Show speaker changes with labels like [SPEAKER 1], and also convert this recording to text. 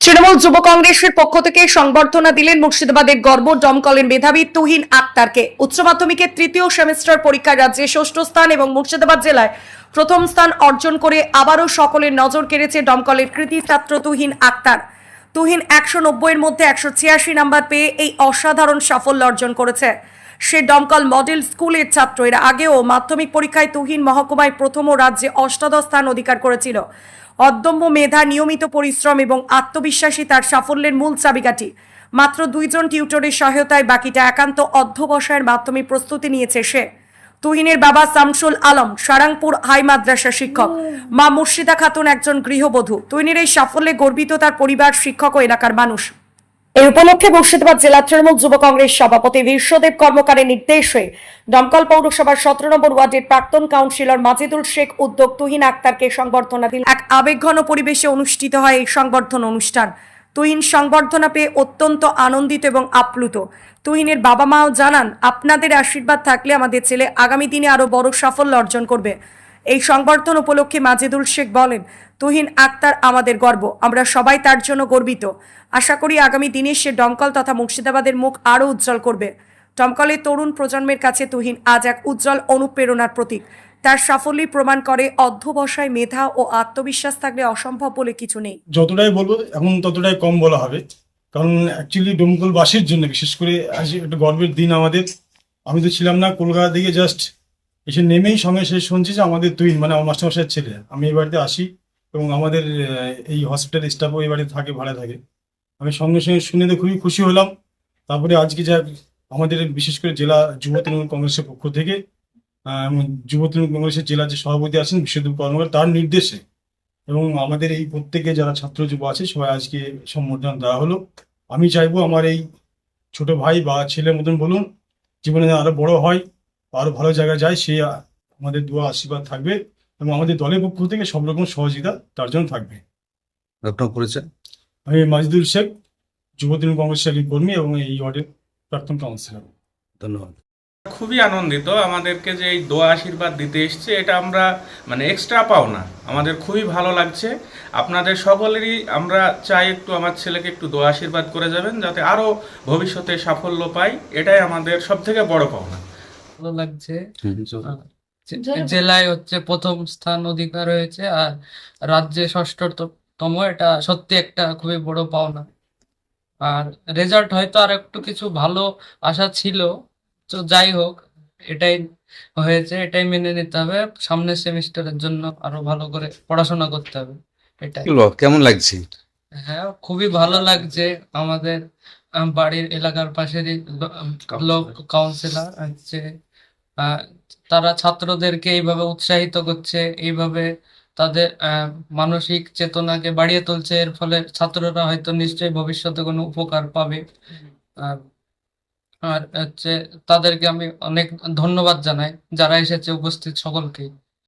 [SPEAKER 1] তৃণমূল যুব কংগ্রেসের পক্ষ থেকে সংবর্ধনা দিলেন মুর্শিদাবাদের গর্ব দমকলের মেধাবী তুহিন আক্তারকে। উচ্চ মাধ্যমিকের তৃতীয় সেমিস্টার পরীক্ষায় রাজ্যে ষষ্ঠ স্থান এবং মুর্শিদাবাদ জেলায় প্রথম স্থান অর্জন করে আবারও সকলের নজর কেড়েছে দমকলের কৃতি ছাত্র তুহিন আক্তার। তুহিন একশো নব্বইয়ের মধ্যে একশো ছিয়াশি নাম্বার পেয়ে এই অসাধারণ সাফল্য অর্জন করেছে। সে দমকল মডেল স্কুলের ছাত্র। এর আগেও মাধ্যমিক পরীক্ষায় তুহিন মহকুমায় প্রথম ও রাজ্যে অষ্টাদশ স্থান অধিকার করেছিল। অদম্য মেধা, নিয়মিত পরিশ্রম এবং আত্মবিশ্বাসী তার সাফল্যের মূল চাবিকাঠি। মাত্র দুইজন টিউটরের সহায়তায় বাকিটা একান্ত অধ্যবসায়ের মাধ্যমে প্রস্তুতি নিয়েছে সে। তুহিনের বাবা শামসুল আলম, সারাংপুর হাই মাদ্রাসা শিক্ষক। মা মুর্শিদা খাতুন একজন গৃহবধূ। তুহিনের এই সাফল্যে গর্বিত তার পরিবার, শিক্ষক ও এলাকার মানুষ। এই উপলক্ষে মুর্শিদাবাদ জেলা তৃণমূল যুব কংগ্রেস সভাপতি বিশ্বদেব কর্মকারের নির্দেশে দমকল পৌরসভার সতেরো নম্বর ওয়ার্ডের প্রাক্তন কাউন্সিলর মাজিদুল শেখ উদ্যোগ তুহিন আক্তারকে সংবর্ধনা দিল। এক আবেগঘন পরিবেশে অনুষ্ঠিত হয় এই সংবর্ধনা অনুষ্ঠান। তুহিন সংবর্ধনা পেয়ে অত্যন্ত আনন্দিত এবং আপ্লুত। তুহিনের বাবা মাও জানান, আপনাদের আশীর্বাদ থাকলে আমাদের ছেলে আগামী দিনে আরও বড় সাফল্য অর্জন করবে। এই সংবর্ধন উপলক্ষে মাজেদুল শেখ বলেন, তুহিন আক্তার আমাদের গর্ব, আমরা সবাই তার জন্য গর্বিত। আশা করি আগামী দিনে সে দমকল তথা মুর্শিদাবাদের মুখ আরও উজ্জ্বল করবে। দমকলের তরুণ প্রজন্মের কাছে তুহিন আজ এক উজ্জ্বল অনুপ্রেরণার প্রতীক। তার সাফল্যই প্রমাণ করে অধ্যবসায় মেধা ও আত্মবিশ্বাস থাকলে অসম্ভব বলে কিছু নেই।
[SPEAKER 2] যতটাই বলব, এখন ততটাই কম বলা হবে। কারণ অ্যাকচুয়ালি ডোমকলবাসীর জন্য, বিশেষ করে আজ একটা গর্বের দিন আমাদের। আমি তো ছিলাম না কলকাতা থেকে জাস্ট এসে নেমেই সঙ্গে সে শুনছি যে আমাদের তুই মানে আমার মাস্টারমশাইয়ের ছেলে। আমি এই বাড়িতে আসি এবং আমাদের এই হসপিটাল স্টাফও এই বাড়িতে থাকে, ভাড়া থাকে। আমি সঙ্গে সঙ্গে শুনে তো খুবই খুশি হলাম। তারপরে আজকে যা আমাদের বিশেষ করে জেলা যুব তৃণমূল কংগ্রেসের পক্ষ থেকে যুব তৃণমূল কংগ্রেসের জেলা যে সভাপতি আছেন বিশ্বদেব কর্মকার, তার নির্দেশে এবং আমাদের এই প্রত্যেকে যারা ছাত্র যুব আছে, সবাই আজকে সম্বর্ধনা দেওয়া হলো। আমি চাইব আমার এই ছোট ভাই বা ছেলের মতন বলুন, জীবনে আরও বড় হয়। আরও ভালো জায়গায় যায় সে আমাদের দোয়া আশীর্বাদ থাকবে এবং আমাদের দলের পক্ষ থেকে সব রকম সহযোগিতা তার জন্য থাকবে।
[SPEAKER 3] আপনার পরিচয়
[SPEAKER 2] আমি মাজিদুল শেখ যুব তৃণমূল কংগ্রেসের কর্মী এবং এই ওয়ার্ডের প্রাক্তন কাউন্সিলর।
[SPEAKER 3] ধন্যবাদ।
[SPEAKER 4] খুবই আনন্দিত আমাদেরকে যে এই দোয়া আশীর্বাদ দিতে এসছে এটা আমরা মানে এক্সট্রা পাওনা। আমাদের খুবই ভালো লাগছে। আপনাদের সকলেরই আমরা চাই একটু আমার ছেলেকে একটু দোয়া আশীর্বাদ করে যাবেন যাতে আরও ভবিষ্যতে সাফল্য পাই। এটাই আমাদের সব থেকে বড় পাওনা।
[SPEAKER 5] ভালো লাগছে। জেলায় হচ্ছে প্রথম স্থান অধিকার হয়েছে আর রাজ্যে ষষ্ঠতম এটা সত্যি একটা খুবই বড় পাওনা। আর রেজাল্ট হয়তো আর একটু কিছু ভালো আশা ছিল তো যাই হোক এটাই হয়েছে এটাই মেনে নিতে হবে। সামনের সেমিস্টারের জন্য আরও ভালো করে পড়াশোনা করতে হবে এটাই।
[SPEAKER 3] কেমন লাগছে?
[SPEAKER 5] হ্যাঁ খুবই ভালো লাগছে। আমাদের বাড়ির এলাকার পাশেরই লোক কাউন্সিলর হচ্ছে তারা ছাত্রদেরকে এইভাবে উৎসাহিত করছে এইভাবে তাদের আহ, মানসিক চেতনাকে বাড়িয়ে তুলছে। এর ফলে ছাত্ররা হয়তো নিশ্চয়ই ভবিষ্যতে কোনো উপকার পাবে। আর হচ্ছে তাদেরকে আমি অনেক ধন্যবাদ জানাই যারা এসেছে উপস্থিত সকলকে।